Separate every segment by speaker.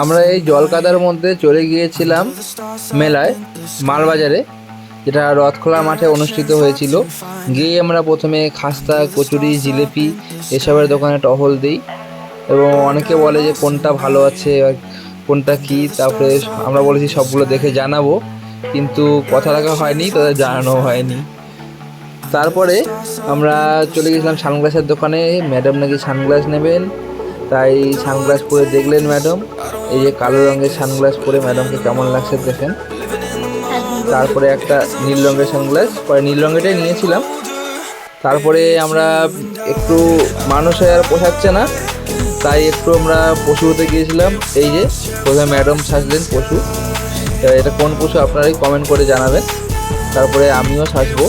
Speaker 1: আমরা এই জলকাদার মধ্যে চলে গিয়েছিলাম মেলায়, মালবাজারে, যেটা রথখোলা মাঠে অনুষ্ঠিত হয়েছিল। গিয়ে আমরা প্রথমে খাস্তা, কচুরি, জিলেপি এসবের দোকানে টহল দিই এবং অনেকে বলে যে কোনটা ভালো আছে কোনটা কি, তারপরে আমরা বলেছি সবগুলো দেখে জানাব, কিন্তু কথা রাখা হয়নি, তাদের জানানো হয়নি। তারপরে আমরা চলে গেছিলাম সানগ্লাসের দোকানে, ম্যাডাম নাকি সানগ্লাস নেবেন? তাই সানগ্লাস পরে দেখলেন ম্যাডাম। এই যে কালো রঙের সানগ্লাস পরে ম্যাডামকে কেমন লাগছে দেখেন। তারপরে একটা নীল রঙের সানগ্লাস, পরে নীল রঙেরটাই নিয়েছিলাম। তারপরে আমরা একটু মানুষ আর পোষাচ্ছে না, তাই একটু আমরা পশু হতে গিয়েছিলাম। এই যে প্রথমে ম্যাডাম সাজলেন পশু। এটা কোন পশু আপনারাই কমেন্ট করে জানাবেন। তারপরে আমিও সাজবো।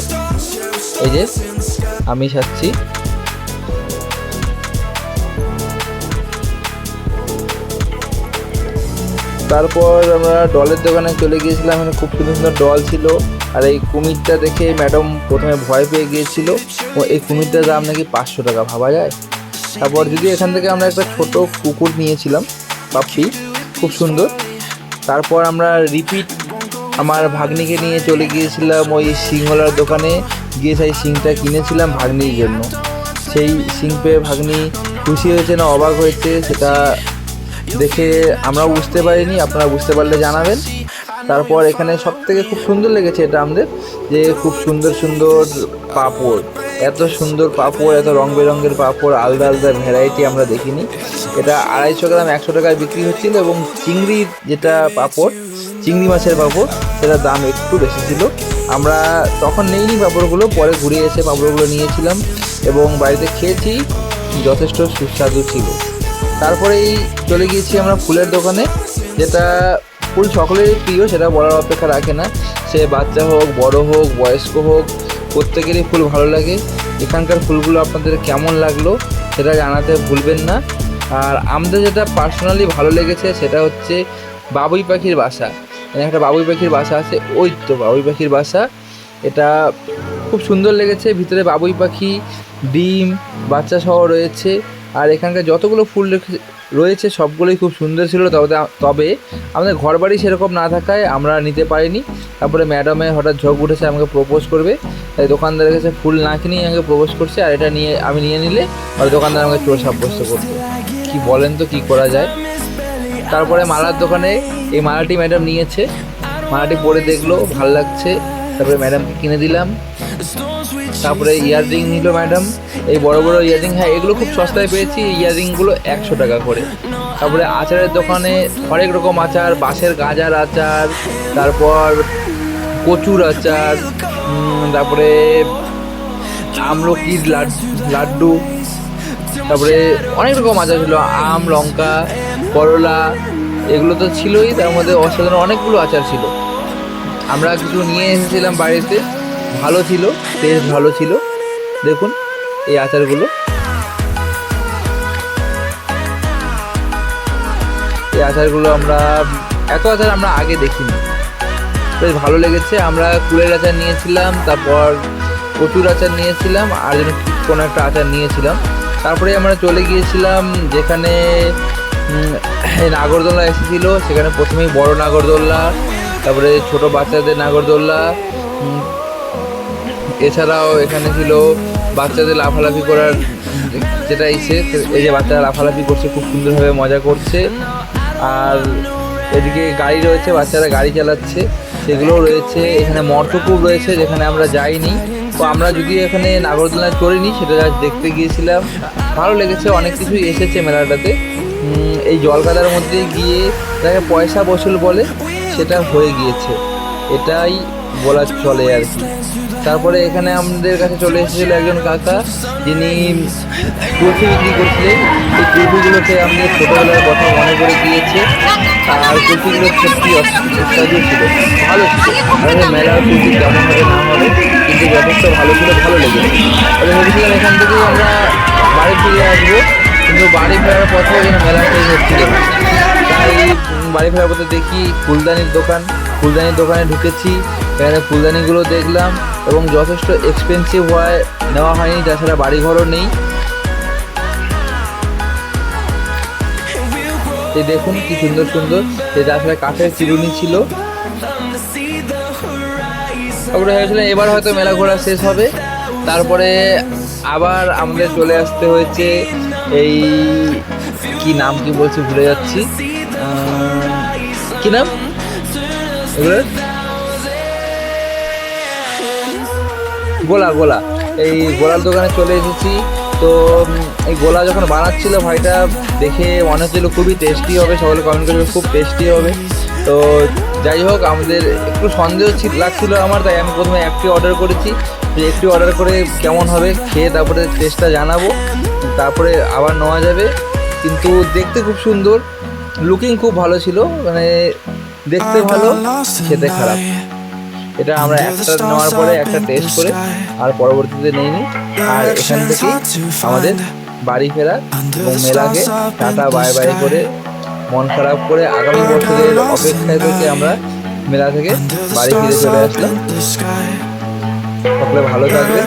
Speaker 1: এই যে আমি সাজছি। তারপর আমরা ডলের দোকানে চলে গিয়েছিলাম, এখানে খুব সুন্দর সুন্দর ডল ছিল। আর এই কুমিরটা দেখে ম্যাডাম প্রথমে ভয় পেয়ে গিয়েছিল, ও এই কুমিরটার দাম নাকি পাঁচশো টাকা ভাবা যায়? তারপর যদি এখান থেকে আমরা একটা ছোট কুকুর নিয়েছিলাম, পাপ্পি, খুব সুন্দর। তারপর আমরা রিপিট আমার ভাগ্নিকে নিয়ে চলে গিয়েছিলাম ওই সিংহলার দোকানে, গিয়ে সেই সিংটা কিনেছিলাম ভাগ্নির জন্য। সেই সিং পেয়ে ভাগ্নি খুশি হয়েছে না অবাক হয়েছে, সেটা দেখে আমরাও বুঝতে পারিনি, আপনারা বুঝতে পারলে জানাবেন। তারপর এখানে সব থেকে খুব সুন্দর লেগেছে এটা আমাদের, যে খুব সুন্দর সুন্দর পাঁপড়, এত সুন্দর পাঁপড়, এত রং বেরঙের পাঁপড়, আলাদা আলাদা ভ্যারাইটি আমরা দেখিনি। এটা আড়াইশো গ্রাম, একশো টাকায় বিক্রি হচ্ছিল এবং চিংড়ির যেটা পাঁপড়, চিংড়ি মাছের পাঁপড়, সেটার দাম একটু বেশি ছিল। আমরা তখন নেইনি পাঁপড়গুলো, পরে ঘুরে এসে পাঁপড়গুলো নিয়েছিলাম এবং বাড়িতে খেয়েছি, যথেষ্ট সুস্বাদু ছিল। তারপরেই চলে গিয়েছি আমরা ফুলের দোকানে, যেটা ফুল সকলেরই প্রিয়, সেটা বলার অপেক্ষা রাখে না। সে বাচ্চা হোক, বড় হোক, বয়স্ক হোক, প্রত্যেকেরই ফুল ভালো লাগে। এখানকার ফুলগুলো আপনাদের কেমন লাগল সেটা জানাতে ভুলবেন না। আর আমাদের যেটা পার্সোনালি ভালো লেগেছে সেটা হচ্ছে বাবুই পাখির বাসা। এখানে একটা বাবুই পাখির বাসা আছে, ওই তো বাবুই পাখির বাসা। এটা খুব সুন্দর লেগেছে, ভিতরে বাবুই পাখি, ডিম, বাচ্চা সহ রয়েছে। আর এখানকার যতগুলো ফুল রয়েছে, সবগুলোই খুব সুন্দর ছিল। তবে তবে আমাদের ঘর বাড়ি সেরকম না থাকায় আমরা নিতে পারিনি। তারপরে ম্যাডামে হঠাৎ ঝোঁক উঠেছে, আমাকে প্রপোজ করবে। তাই দোকানদারের কাছে ফুল না কিনেই আমাকে প্রপোজ করছে, আর এটা নিয়ে আমি নিয়ে নিলে আর দোকানদার আমাকে চোর সাব্যস্ত করবে কি বলেন তো, কি করা যায়? তারপরে মালার দোকানে এই মালাটি ম্যাডাম নিয়েছে। মালাটি পরে দেখল, ভালো লাগছে। তারপরে ম্যাডামকে কিনে দিলাম। তারপরে ইয়াররিং নিল ম্যাডাম। এই বড় বড় ইয়াররিং হ্যাঁ এগুলো খুব সস্তায় পেয়েছি। ইয়াররিংগুলো একশো টাকা করে। তারপরে আচারের দোকানে হরেক রকম আচার বাঁশের গাজার আচার তারপর কচুর আচার তারপরে আমলকির লাড- লাড্ডু তারপরে অনেক রকম আচার ছিল। আম লঙ্কা করলা এগুলো তো ছিলই তার মধ্যে অসাধারণ অনেকগুলো আচার ছিল। আমরা কিছু নিয়ে এসেছিলাম বাড়িতে। ভালো ছিল টেস্ট ভালো ছিল। দেখুন এই আচারগুলো। এই আচারগুলো আমরা, এত আচার আমরা আগে দেখিনি। বেশ ভালো লেগেছে। আমরা কুলের আচার নিয়েছিলাম, তারপর কচুর আচার নিয়েছিলাম, আর যেন কোনো একটা আচার নিয়েছিলাম। তারপরে আমরা চলে গিয়েছিলাম যেখানে নাগরদোল্লা এসেছিল। সেখানে প্রথমেই বড় নাগরদোল্লা, তারপরে ছোট বাচ্চাদের নাগরদোল্লা এছাড়াও এখানে ছিল বাচ্চাদের লাফালাফি করার যেটা এসে এই যে বাচ্চারা লাফালাফি করছে, খুব সুন্দরভাবে মজা করছে। আর এদিকে গাড়ি রয়েছে, বাচ্চারা গাড়ি চালাচ্ছে, সেগুলোও রয়েছে। এখানে মর্তকূপ রয়েছে, যেখানে আমরা যাইনি। তো আমরা যদি এখানে নাগরদোলনা করিনি, সেটা দেখতে গিয়েছিলাম। ভালো লেগেছে, অনেক কিছুই এসেছে মেলাটাতে। এই জলকাদার মধ্যে গিয়ে যাকে পয়সা বসুল বলে, সেটা হয়ে গিয়েছে। এটাই বলা চলে আর কি। তারপরে এখানে আমাদের কাছে চলে এসেছিল একজন কাকা, যিনি কুলফি বিক্রি করছিলেন। এই কুলফিগুলোকে আমাদের ছোটোবেলার কথা মনে করে দিয়েছে। আর কুলফিগুলো সত্যি সুস্বাদু ছিল, ভালো ছিল। আমাদের মেলার কুলফি কেমন হবে না হবে, কিন্তু যথেষ্ট ভালো ছিল, ভালো লেগেছে। তবে ভেবেছিলাম এখান থেকেই আমরা বাড়ি ফিরে আসব, কিন্তু বাড়ি ফেরার পথে যেন মেলা শেষ হচ্ছিল তাই বাড়ি ফেরার পথে দেখি ফুলদানির দোকান, ফুলদানির দোকানে ঢুকেছি। এখানে ফুলদানিগুলো দেখলাম এবং যথেষ্ট এক্সপেন্সিভ হওয়ায় নেওয়া হয়নি, তাছাড়া বাড়িঘরও নেই। এই দেখুন কি সুন্দর সুন্দর, এই আসলে কাঠের চিরুনি ছিল। তারপরে হয়েছিল, এবার হয়তো মেলা ঘোরা শেষ হবে। তারপরে আবার আমাদের চলে আসতে হয়েছে এই, কি নাম কি বলছি, ভুলে যাচ্ছি। কি নাম? এগুলোর গোলা গোলা। এই গোলার দোকানে চলে এসেছি। তো এই গোলা যখন বানাচ্ছিল ভাইটা দেখে মনে হচ্ছিল খুবই টেস্টি হবে, সকলে কমেন্ট করবে খুব টেস্টি হবে। তো, যাই হোক, আমাদের একটু সন্দেহ ছিল- লাগছিল আমার, তাই আমি প্রথমে একটি অর্ডার করেছি। একটি অর্ডার করে কেমন হবে খেয়ে তারপরে টেস্টটা জানাব। তারপরে আবার নেওয়া যাবে। কিন্তু দেখতে খুব সুন্দর। লুকিং খুব ভালো ছিল মানে দেখতে ভালো, খেতে খারাপ। এটা আমরা একটা নেওয়ার পরে একটা টেস্ট করে আর পরবর্তীতে নেইনি আর এখান থেকেই আমাদের বাড়ি ফেরা এবং মেলাকে টাটা বাই বাই করে মন খারাপ করে আগামী বছরের অপেক্ষায় থেকে আমরা মেলা থেকে বাড়ি ফিরে চলে আসলাম। সকলে ভালো থাকবে